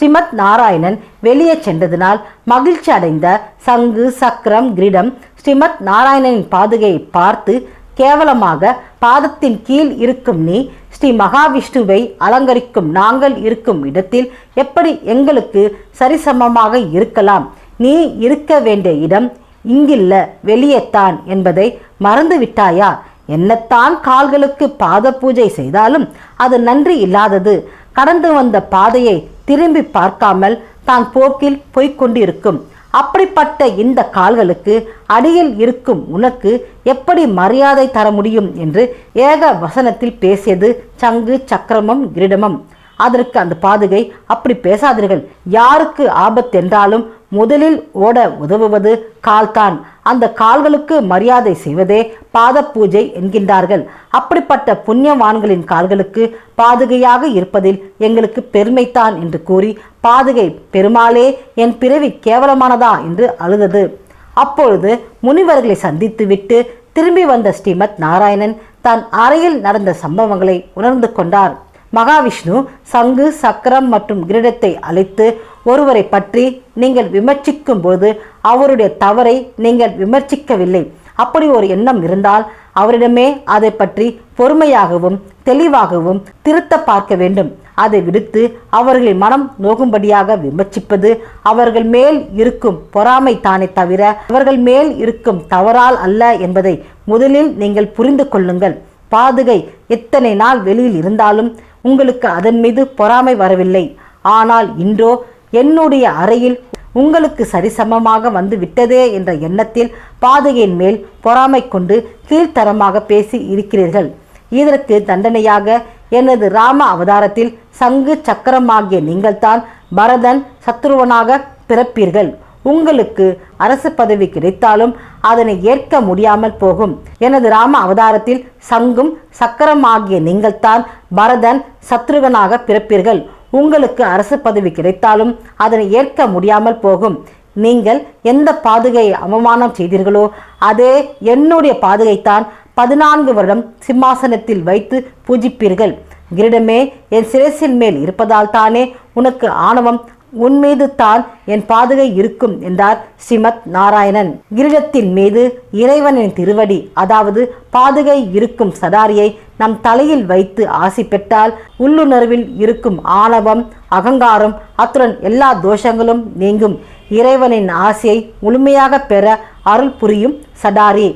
ஸ்ரீமத் நாராயணன் வெளியே சென்றதினால் மகிழ்ச்சி அடைந்த சங்கு சக்கரம் கிரீடம் ஸ்ரீமத் நாராயணனின் பாதுகையை பார்த்து கேவலமாக பாதத்தின் கீழ் இருக்கும் நீ ஸ்ரீ மகாவிஷ்ணுவை அலங்கரிக்கும் நாங்கள் இருக்கும் இடத்தில் எப்படி எங்களுக்கு சரிசமமாக இருக்கலாம்? நீ இருக்க வேண்டிய இடம் இங்கில்ல வெளியேத்தான் என்பதை மறந்து விட்டாயா? என்னத்தான் கால்களுக்கு பாத பூஜை செய்தாலும் அது நன்றி இல்லாதது. கடந்து வந்த பாதையை திரும்பி பார்க்காமல் தான் போக்கில் போய்க் கொண்டிருக்கும். அப்படிப்பட்ட இந்த கால்களுக்கு அடியில் இருக்கும் உனக்கு எப்படி மரியாதை தர முடியும் என்று ஏக வசனத்தில் பேசியது சங்கு சக்கரமும் கிரீடமும். அதற்கு அந்த பாதுகை அப்படி பேசாதீர்கள். யாருக்கு ஆபத்தென்றாலும் முதலில் ஓட உதவுவது கால்தான். அந்த கால்களுக்கு மரியாதை செய்வதே பாத பூஜை என்கின்றார்கள். அப்படிப்பட்ட புண்ணியவான்களின் கால்களுக்கு பாதுகையாக இருப்பதில் எங்களுக்கு பெருமைத்தான் என்று கூறி பாதுகை பெருமாளே என் பிறவி கேவலமானதா என்று அழுதது. அப்பொழுது முனிவர்களை சந்தித்துவிட்டு திரும்பி வந்த ஸ்ரீமத் நாராயணன் தன் அறையில் நடந்த சம்பவங்களை உணர்ந்து கொண்டார். மகாவிஷ்ணு சங்கு சக்கரம் மற்றும் கிரீடத்தை அழைத்து ஒருவரை பற்றி நீங்கள் விமர்சிக்கும் போது அவருடைய தவறை நீங்கள் விமர்சிக்கவில்லை. அப்படி ஒரு எண்ணம் இருந்தால் அவரிடமே அதை பற்றி பொறுமையாகவும் தெளிவாகவும் திருத்த பார்க்க வேண்டும். அதை விடுத்து அவர்களின் மனம் நோகும்படியாக விமர்சிப்பது அவர்கள் மேல் இருக்கும் பொறாமை தானே தவிர அவர்கள் மேல் இருக்கும் தவறால் அல்ல என்பதை முதலில் நீங்கள் புரிந்து கொள்ளுங்கள். பாதுகை எத்தனை நாள் வெளியில் இருந்தாலும் உங்களுக்கு அதன் மீது பொறாமை வரவில்லை. ஆனால் இன்றோ என்னுடைய அறையில் உங்களுக்கு சரிசமமாக வந்து விட்டதே என்ற எண்ணத்தில் பாதகையின் மேல் பொறாமை கொண்டு கீழ்த்தரமாக பேசி இருக்கிறீர்கள். இதற்கு தண்டனையாக எனது ராம அவதாரத்தில் சங்கு சக்கரமாகிய நீங்கள்தான் பரதன் சத்ருவனாக பிறப்பீர்கள். உங்களுக்கு அரசு பதவி கிடைத்தாலும் அதனை ஏற்க முடியாமல் போகும். எனது ராம அவதாரத்தில் சங்கும் சக்கரமாகிய நீங்கள்தான் பரதன் சத்ருகனாக பிறப்பீர்கள். உங்களுக்கு அரசு பதவி கிடைத்தாலும் அதனை ஏற்க முடியாமல் போகும். நீங்கள் எந்த பாதுகையை அவமானம் செய்தீர்களோ அதே என்னுடைய பாதுகைத்தான் பதினான்கு வருடம் சிம்மாசனத்தில் வைத்து பூஜிப்பீர்கள். கிரீடமே என் சிரசின் மேல் இருப்பதால் தானே உனக்கு ஆணவம் உன் மீது தான் என் பாதுகை இருக்கும் என்றார் ஸ்ரீமத் நாராயணன். கிரீடத்தின் மீது இறைவனின் திருவடி அதாவது பாதுகை இருக்கும் சதாரியை நம் தலையில் வைத்து ஆசி பெற்றால் உள்ளுணர்வில் இருக்கும் ஆணவம் அகங்காரம் அத்துடன் எல்லா தோஷங்களும் நீங்கும். இறைவனின் ஆசையை முழுமையாக பெற அருள் புரியும் சடாரி